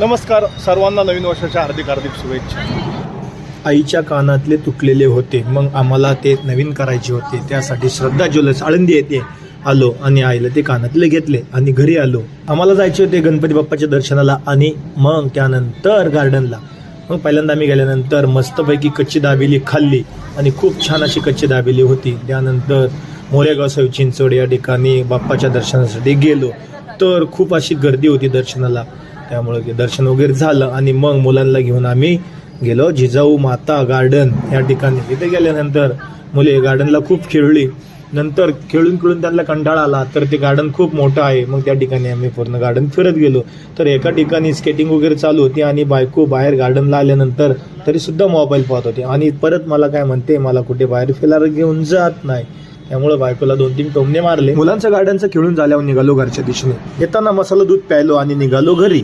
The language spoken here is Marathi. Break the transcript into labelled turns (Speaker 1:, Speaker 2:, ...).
Speaker 1: नमस्कार सर्वांना नवीन वर्षाच्या हार्दिक हार्दिक शुभेच्छा.
Speaker 2: आईच्या कानातले तुटलेले होते मग आम्हाला ते नवीन करायचे होते. त्यासाठी श्रद्धा ज्वेलर्स आळंदी येते आलो आणि आईला ते कानातले घेतले आणि घरी आलो. आम्हाला जायचे होते गणपती बाप्पाच्या दर्शनाला आणि मग त्यानंतर गार्डनला मग पहिल्यांदा आम्ही गेल्यानंतर मस्तपैकी कच्ची दाबेली खाल्ली आणि खूप छान अशी कच्ची दाबेली होती. त्यानंतर मोरेगाव साहेब चिंचवड या ठिकाणी बाप्पाच्या दर्शनासाठी गेलो. तर खूप अशी गर्दी होती दर्शनाला. त्यामुळे दर्शन वगैरे झालं आणि मग मुलांना घेऊन आम्ही गेलो जिजाऊ माता गार्डन या ठिकाणी तिथे गेल्यानंतर मुले गार्डनला खूप खेळली. नंतर खेळून खेळून त्यांना कंटाळा आला. तर ते गार्डन खूप मोठं आहे. मग त्या ठिकाणी आम्ही पूर्ण गार्डन फिरत गेलो. तर एका ठिकाणी स्केटिंग वगैरे चालू होती आणि बायको बाहेर गार्डनला आल्यानंतर तरी सुद्धा मोबाईल पाहत होते. आणि परत मला काय म्हणते मला कुठे बाहेर फिरायला घेऊन जात नाही. त्यामुळे बायकोला दोन तीन टोमणे मारले. मुलांचं गार्डनचं खेळून झाल्यावर निघालो घरच्या दिशेने. येताना मसाला दूध प्यायलो आणि निघालो घरी.